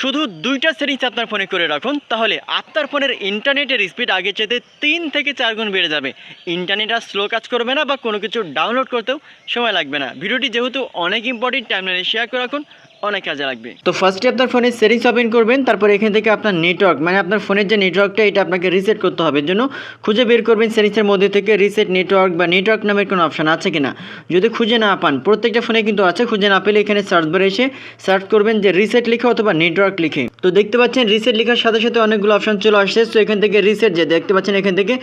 শুধু দুইটা সেটিংস আপনার ফোনে করে রাখুন, তাহলে আপনার ফোনের ইন্টারনেটের স্পিড আগে চেতে তিন থেকে চার গুণ বেড়ে যাবে। ইন্টারনেট আর স্লো কাজ করবে না বা কোনো কিছু ডাউনলোড করতেও সময় লাগবে না। ভিডিওটি যেহেতু অনেক ইম্পর্টেন্ট টাইমলাইনে শেয়ার করে রাখুন। অনেক কাজে লাগবে। তো ফার্স্টে আপনার ফোনের সেটিংস ওপেন করবেন, তারপর এখান থেকে আপনার নেটওয়ার্ক মানে আপনার ফোনের যে নেটওয়ার্কটা এটা আপনাকে রিসেট করতে হবে। জন্য খুঁজে বের করবেন সেটিংসের মধ্যে থেকে রিসেট নেটওয়ার্ক বা নেটওয়ার্ক নামের কোনো অপশন আছে কিনা। যদি খুঁজে না পান, প্রত্যেকটা ফোনে কিন্তু আছে, খুঁজে না পেলে এখানে সার্চ বারে এসে সার্চ করবেন যে রিসেট লিখে অথবা নেটওয়ার্ক লিখে। তো দেখতে পাচ্ছেন রিসেট লেখার সাথে সাথে অনেকগুলো অপশন চলে আসছে তো এখান থেকে রিসেট যে দেখতে পাচ্ছেন এখান থেকে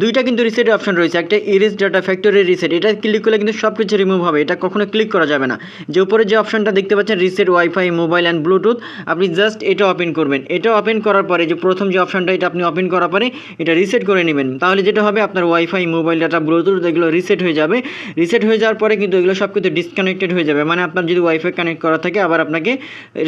দুইটা কিন্তু রিসেটের অপশন রয়েছে। একটা ইরিস ডাটা ফ্যাক্টরি রিসেট এটা ক্লিক করলে কিন্তু সব কিছু রিমুভ হবে, এটা কখনো ক্লিক করা যাবে না। যে উপরে যে অপশনটা দেখতে পাচ্ছেন reset wifi mobile and Bluetooth আপনি জাস্ট এটা ওপেন করবেন। এটা ওপেন করার পরে যে প্রথম যে অপশনটা এটা আপনি ওপেন করার পরে এটা রিসেট করে নেবেন। তাহলে যেটা হবে, আপনার ওয়াইফাই মোবাইল ডাটা ব্লুটুথ এগুলো রিসেট হয়ে যাবে। রিসেট হয়ে যাওয়ার পরে কিন্তু এগুলো সব কিছু ডিসকানেক্টেড হয়ে যাবে। মানে আপনার যদি ওয়াইফাই কানেক্ট করা থাকে, আবার আপনাকে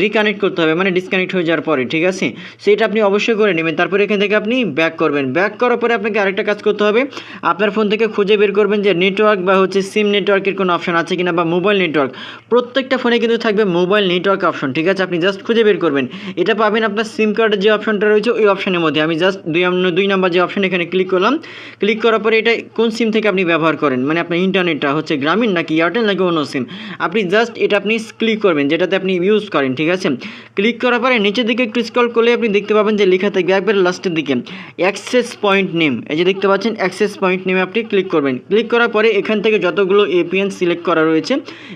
রিকানেক্ট করতে হবে। মানে ডিসকানেক্ট হয়ে যাওয়ার পরে, ঠিক আছে? সেটা আপনি অবশ্যই করে নেবেন। তারপরে এখান থেকে আপনি ব্যাক করবেন। ব্যাক করার পরে আপনাকে আরেকটা কাজ করতে হবে। আপনার ফোন থেকে খুঁজে বের করবেন যে নেটওয়ার্ক বা হচ্ছে সিম নেটওয়ার্কের কোনো অপশন আছে কিনা বা মোবাইল নেটওয়ার্ক প্রত্যেকটা ফোনে কিন্তু থাকবে মোবাইল নেটওয়ার্ক অপশন ঠিক আছে? আপনি জাস্ট খুঁজে বের করবেন। এটা পাবেন আপনার সিম কার্ডের যে অপশনটা রয়েছে, ওই অপশনের মধ্যে। আমি জাস্ট দুই দুই নাম্বার যে অপশন এখানে ক্লিক করলাম। ক্লিক করার পরে এটা কোন সিম থেকে আপনি ব্যবহার করেন? মানে আপনার ইন্টারনেটটা হচ্ছে গ্রামীণ নাকি এয়ারটেল নাকি অন্য সিম আপনি জাস্ট এটা আপনি ক্লিক করবেন, যেটাতে আপনি ইউজ করেন, ঠিক আছে? ক্লিক করার পরে নিচের দিকে একটু স্ক্রল করলে আপনি দেখতে পাবেন যে লেখা থাকবে একবার লাস্টের দিকে। অ্যাক্সেস পয়েন্ট নেম এই যে দেখতে পাচ্ছেন অ্যাক্সেস পয়েন্ট নেমে আপনি ক্লিক করবেন। ক্লিক করার পরে এখান থেকে যতগুলো এপিএন সিলেক্ট করা রয়েছে,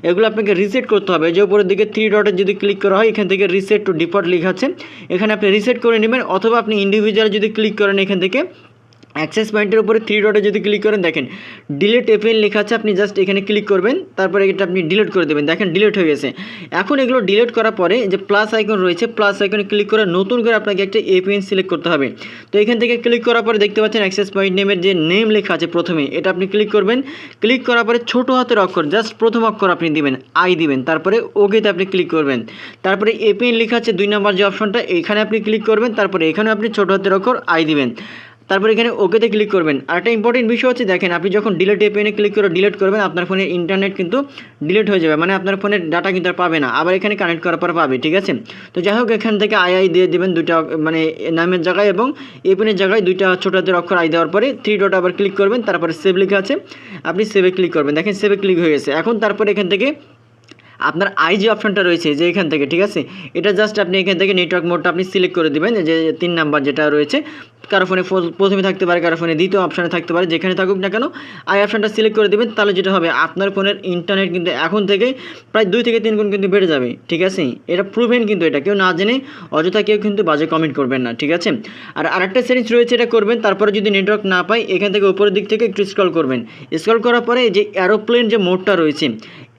এগুলো আপনাকে রিসেট করতে হবে। যে উপরের দিকে থ্রি ডটে যদি ক্লিক করা হয়, এখান থেকে রিসেট টু ডিফল্ট লেখা আছে। এখানে আপনি রিসেট করে নেবেন, অথবা আপনি ইন্ডিভিজুয়াল যদি ক্লিক করেন, এখান থেকে অ্যাক্সেস পয়েন্টের উপরে থ্রি ডটে যদি ক্লিক করেন, দেখেন ডিলিট এপিএন লেখা আছে, আপনি জাস্ট এখানে ক্লিক করবেন, তারপরে এটা আপনি ডিলিট করে দেবেন। দেখেন ডিলিট হয়ে গেছে। এখন এগুলো ডিলিট করার পরে যে প্লাস আইকন রয়েছে প্লাস আইকনে ক্লিক করে নতুন করে আপনাকে একটা এপিএন সিলেক্ট করতে হবে। তো এখান থেকে ক্লিক করার পরে দেখতে পাচ্ছেন অ্যাক্সেস পয়েন্ট নেমের যে নেম লেখা আছে প্রথমে, এটা আপনি ক্লিক করবেন। ক্লিক করার পরে ছোট হাতের অক্ষর জাস্ট প্রথম অক্ষর আপনি দিবেন আই দিবেন। তারপরে ওকেতে আপনি ক্লিক করবেন। তারপরে এপিএন লেখা আছে দুই নম্বর যে অপশনটা এখানে আপনি ক্লিক করবেন। তারপরে এখানে আপনি ছোট হাতের অক্ষর আই দিবেন। তারপর এখানে ওকেতে ক্লিক করবেন। আর একটা ইম্পর্টেন্ট বিষয় হচ্ছে, দেখেন আপনি যখন ডিলেট এপিএনে ক্লিক করে ডিলিট করবেন, আপনার ফোনের ইন্টারনেট কিন্তু ডিলিট হয়ে যাবে। মানে আপনার ফোনের ডাটা কিন্তু আর পাবে না। আবার এখানে কানেক্ট করার পর পাবে, ঠিক আছে? তো যাই হোক, এখান থেকে আই আই দিয়ে দেবেন দুইটা মানে নামের জায়গায় এবং এপিএনের জায়গায় দুইটা ছোট হাতের অক্ষর আই দেওয়ার পরে থ্রি ডট আবার ক্লিক করবেন, তারপরে সেভ লেখা আছে। আপনি সেভে ক্লিক করবেন। দেখেন সেভে ক্লিক হয়ে গেছে। এখন তারপরে এখান থেকে আপনার আই যে অপশনটা রয়েছে যে এখান থেকে, ঠিক আছে? এটা জাস্ট আপনি এখান থেকে নেটওয়ার্ক মোডটা আপনি সিলেক্ট করে দেবেন যে তিন নাম্বার যেটা রয়েছে। কারও ফোনে প্রথমে থাকতে পারে, কারও ফোনে দ্বিতীয় অপশানে থাকতে পারে, যেখানে থাকুক না কেন আই অপশনটা সিলেক্ট করে দেবেন, তাহলে যেটা হবে, আপনার ফোনের ইন্টারনেট কিন্তু এখন থেকে প্রায় দুই থেকে তিন গুণ কিন্তু বেড়ে যাবে, ঠিক আছে? এটা প্রুভেন কিন্তু এটা, কেউ না জেনে, অযথা কেউ কিন্তু বাজে কমেন্ট করবেন না, ঠিক আছে? আর আরেকটা সেটিংস রয়েছে, এটা করবেন, তারপরে যদি নেটওয়ার্ক না পাই এখান থেকে উপরের দিক থেকে একটু স্ক্রল করবেন। স্ক্রল করার পরে যে অ্যারোপ্লেন যে মোডটা রয়েছে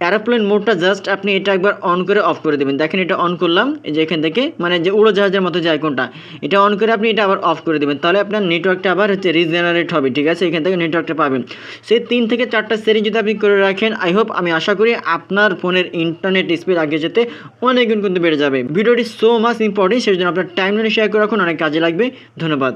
অ্যারোপ্লেন মোডটা জাস্ট আপনি এটা একবার অন করে অফ করে দেবেন। দেখেন এটা অন করলাম যে এখান থেকে মানে যে উড়োজাহাজের মতো যে আইকনটা এটা অন করে আপনি এটা আবার অফ করে দেবেন। তাহলে আপনার নেটওয়ার্কটা আবার হচ্ছে রিজেনারেট হবে, ঠিক আছে? এখান থেকে নেটওয়ার্কটা পাবেন। সেই তিন থেকে চারটা সেরি যদি আপনি করে রাখেন আই হোপ আমি আশা করি আপনার ফোনের ইন্টারনেট স্পিড আগে যেতে অনেক গুণ কিন্তু বেড়ে যাবে। ভিডিওটি সো মাস ইম্পর্টেন্ট সেই জন্য আপনার টাইম শেয়ার করে রাখুন, অনেক কাজে লাগবে। ধন্যবাদ।